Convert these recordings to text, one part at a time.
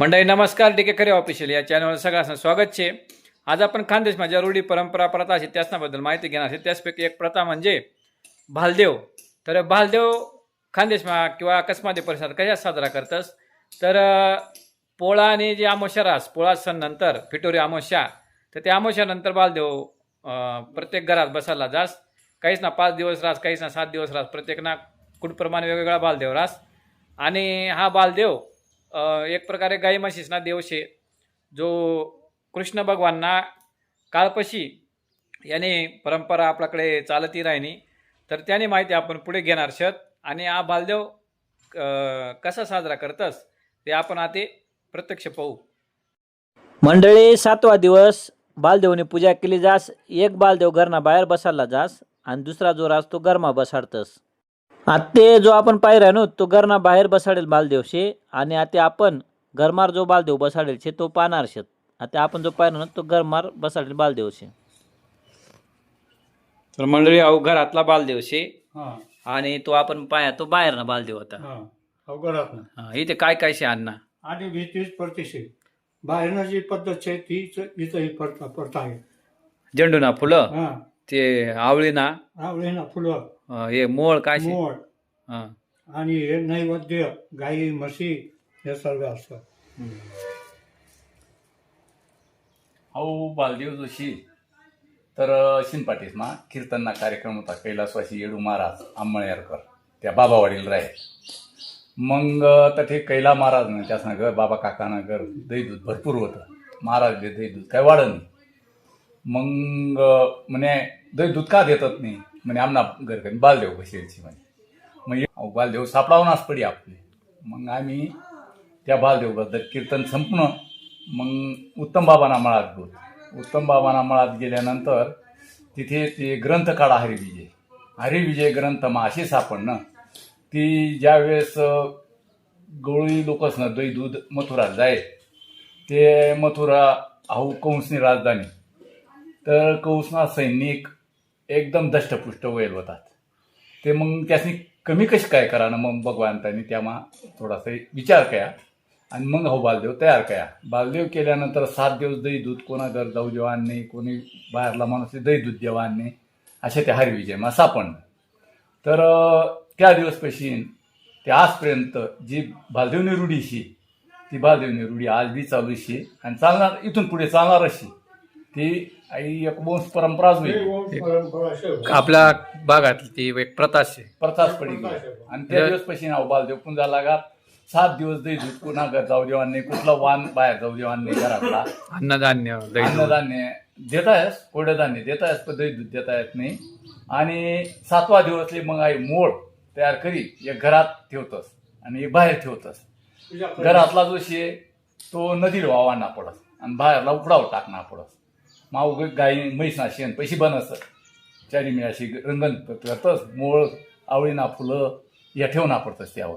मंडळी नमस्कार डी के खरे ऑफिशियल या चॅनलवर सगळ्यांचं स्वागत छे आज आपण खानदेश माझ्या रूढी परंपरा प्रथा असे त्याच्याबद्दल माहिती घेणार आहे. त्याचपैकी एक प्रथा म्हणजे भालदेव. तर भालदेव खानदेशमा किंवा अकस्माती परिसरात कशा साजरा करतस? तर पोळा आणि जे अमावस्या रास पोळा सण नंतर फिटोरी अमावस्या तर त्या अमावस्यानंतर बालदेव प्रत्येक घरात बसायला जास. काहीच ना पाच दिवस रास काहीच ना सात दिवस रास प्रत्येक ना कुटप्रमाणे वेगवेगळा बालदेव रास. आणि हा बालदेव एक प्रकारे गाई म्हशीसना देव शे जो कृष्ण भगवानना काळपशी याने परंपरा आपल्याकडे चालती राहिनी तर त्याने माहिती आपण पुढे घेणार शत. आणि हा बालदेव कसा साजरा करतस ते आपण आता प्रत्यक्ष पाहू. मंडळी सातवा दिवस बालदेवनी पूजा केली जास एक बालदेव घरना बाहेर बसायला जास आणि दुसरा जो रास तो घरमा बसाडतस. आते जो आपण पाहिला नो तो घરના बाहेर बसाडेल बालदेव शे आणि आता आपण घरमार जो बालदेव बसाडेल शे तो पाहणार शेत आता आपण जो पाहिला ना तो घरमार बसाडेल बालदेव शे तर मंडळी अहो घरातला बालदेव शे हा. आणि तो आपण पाया तो बाहेर ना बालदेव होता. हा. अवघडात ना हा, इथे काय काय शे अण्णा? आणि बाहेरनं जी पद्धत आहे तीच इथं ही आहे. झेंडूना फुलं? हा. ते आवळीना? आवळे ना फुलं. अ, हे मोळ काय शे? मोळ. हा. आणि हे नैवेद्य गाई म्हशी हे सर्व असतं अहो बालदेव जोशी तर शिनपाटीसमा कीर्तनना कार्यक्रम होता कैलासवासी येडू महाराज आंबळेरकर त्या बाबावाडील राय. मग तर ते कैला महाराज ना त्यासना घर बाबा काकाना घर दही दूध भरपूर होतं. महाराजले दही दूध काय वाढ नाही. मग म्हणे दही दूध का देतात नाही? म्हणे आमना घर बालदेव बसेलची म्हणे. मग अहो बालदेव सापडावनाच पडी आपले. मग आम्ही त्या बालदेवबद्दल कीर्तन संपणं. मग उत्तम बाबांना मळात गेलो उत्तम बाबांना मळात गेल्यानंतर तिथे ते ग्रंथ काढा हरिविजय. हरिविजय ग्रंथ मग अशी सापडणं. ती ज्यावेळेस गवळी लोकसनं दही दूध मथुरात जाय ते मथुरा अहू कंसनी राजधानी. तर कंसना सैनिक एकदम दष्टपुष्ट वैल होतात ते मग त्यासनी कमी कशी काय करा ना मग भगवंतांनी त्यामा थोडासा विचार कया आणि मग हो बालदेव तयार कया बालदेव केल्यानंतर सात दिवस दही दूध कोणा घर जाऊ देवा नाही कोणी बाहेरला माणूस दही दूध देवा नाही. असे ते हरिविजय मग सापडणं तर त्या दिवसपाशी ते आजपर्यंत जी बालदेवनी रूढीशी ती बालदेवनी रूढी आज बी चालूशी आणि चालणार इथून पुढे चालणार अशी. ती आई एक वंश परंपराच होईल. आपल्या भागात ती एक प्रथा शे प्रथाच पडी गेली. आणि त्या दिवसपासून अहो बालदेव पुंजा लागा. सात दिवस दही दूध पुन्हा घर जाऊ देवा नाही कुठला वाण बाहेर जाऊ देवा नाही घरातला. अन्नधान्य दही दूध. अन्नधान्य देतायस कोडधान्य देतायस पण दही दूध देता येत नाही. आणि सातवा दिवसले मग आई मोड तयार करी एक घरात ठेवतस आणि एक बाहेर ठेवतस. घरातला जो शे तो नदीला वावाना पडस आणि बाहेरला उकडाव टाकना पडस. माऊ ग- गाई म्हैसना शेण पैसे बनस चारी मी अशी रंगण करतस मोळ आवळीना फुलं या ठेवना पडतस त्यावर.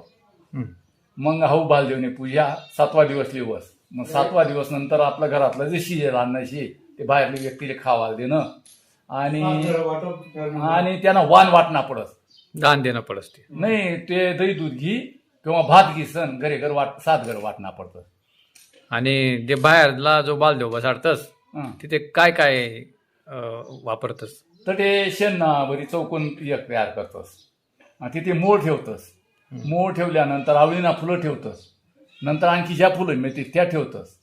मग हाऊ बालदेवने पूजा सातवा दिवस लिवस. मग सातवा दिवस नंतर आपल्या घरातलं जे शिजे रान्नाशी ते बाहेरल्या व्यक्तीला खावायला देणं. आणि. आणि त्यांना वाण वाटणा पडत दान देणं पडस ते. नाही ते दही दूध घी किंवा भात घी सण घरे घर वाट सात घर वाटणा पडतं. आणि जे बाहेरला जो बालदेव बसाडतस हं. तिथे काय काय अ, वापरतस? तर ते शेण बरी चौकोन एक तयार करतस. आणि तिथे मोळ ठेवतस. मोळ ठेवल्यानंतर आवळीना फुलं ठेवतस. नंतर आणखी ज्या फुलं मिळतील त्या ठेवतस.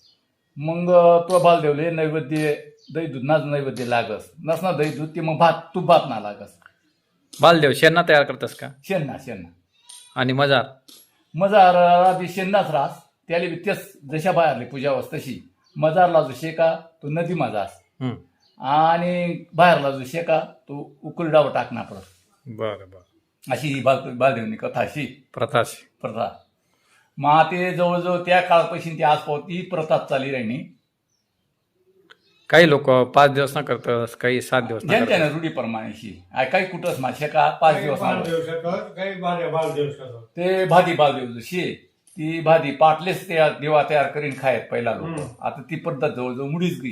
मग तो बालदेवले नैवेद्य दही दूधनाच नैवेद्य लागस. नसना दही दूध ते मग भात तूप भात ना लागस. बालदेव शेणना तयार करतस का? शेणना शेणना आणि मजार? मजारा बी शेंदाच रास. त्याला बी तेच जशा बाहेरली पूजा वस तशी. मजारला जो शेका तो नदी मजास. आणि बाहेरला जो शेका तो उकलडावर टाकणार परत. बरं बरं. अशी ही बाल बालदेवनी कथा अशी. प्रथा प्रथा. मग ते जवळजवळ त्या काळपासून ती आज ही प्रथाच चाली राहिली. काही लोक पाच दिवस ना करतस काही सात दिवस ना ज्यांच्या रूढीप्रमाणेशी आय काही कुठंच मा शेका पाच दिवस काही बाल शकत ते भादी बालदेव जशी ती भादी पाटलेच ते देवा तयार करीन खायत पहिला लोक. आता ती पद्धत जवळजवळ मुडीच गई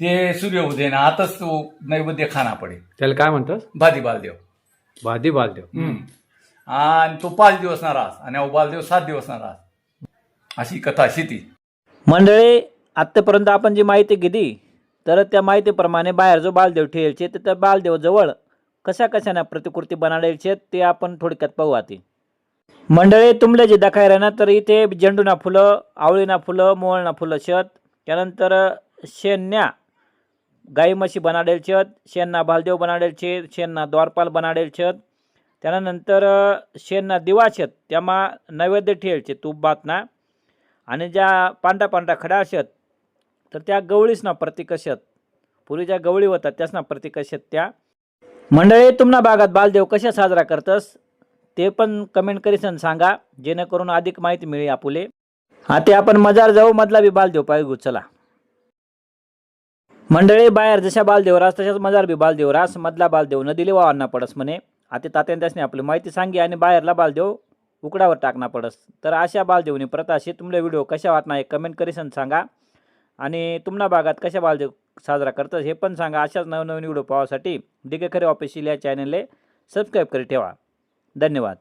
ते सूर्य उदयना आताच तो नैवेद्य खाना पडे त्याला काय म्हणतस भादी बालदेव. भादी बालदेव. हम्म. आणि तो पाच दिवस ना रास आणि अहो बालदेव सात दिवस ना रास अशी कथा अशी ती मंडळी आत्तापर्यंत आपण जी माहिती घेतली तर त्या माहितीप्रमाणे बाहेर जो बालदेव ठेवायचे तर त्या बालदेवजवळ कशा कशाने प्रतिकृती बनाडायचे ते आपण थोडक्यात पाहू आती मंडळी तुमले जे दाखाय राहणार तर इथे झेंडूना फुलं आवळीना फुलं मोहळना फुलं शत त्यानंतर शेण्या गाई म्हशी बनाडेल छत शेणना बालदेव बनाडेल छे शेणना द्वारपाल बनाडेल छत त्यानंतर शेणना दिवा शेत त्यामा नैवेद्य ठेवायचे तूप बातना आणि ज्या पांढऱ्या पांढऱ्या खडा शेत तर त्या गवळीसना प्रतीक असत पूर्वी ज्या गवळी होतात त्यासना प्रतीक असत त्या. मंडळी तुमना भागात बालदेव कशा साजरा करतस? ते पण कमेंट करीसन सांगा जेणेकरून अधिक माहिती मिळेल आपुले. ते आपण मजार जाऊ मधला बी बालदेव पाहिजे चला मंडळी बाहेर जशा बालदेव रास तशाच मजार बी बालदेव रास मधला बालदेव नदीले वावरना पडस म्हणे. आता तात्याने त्यासने आपली माहिती सांगी आणि बाहेरला बालदेव उकडावर टाकना पडस. तर अशा बालदेवनी प्रताशी तुमले व्हिडिओ कशा वाटणार हे कमेंट करीसन सांगा. आणि तुमना भागात कशा बालदेव साजरा करतात हे पण सांगा अशाच नवनवीन व्हिडिओ पाहासाठी डिगे खरे ऑफिशियल या चॅनलला सबस्क्राईब करी ठेवा. धन्यवाद.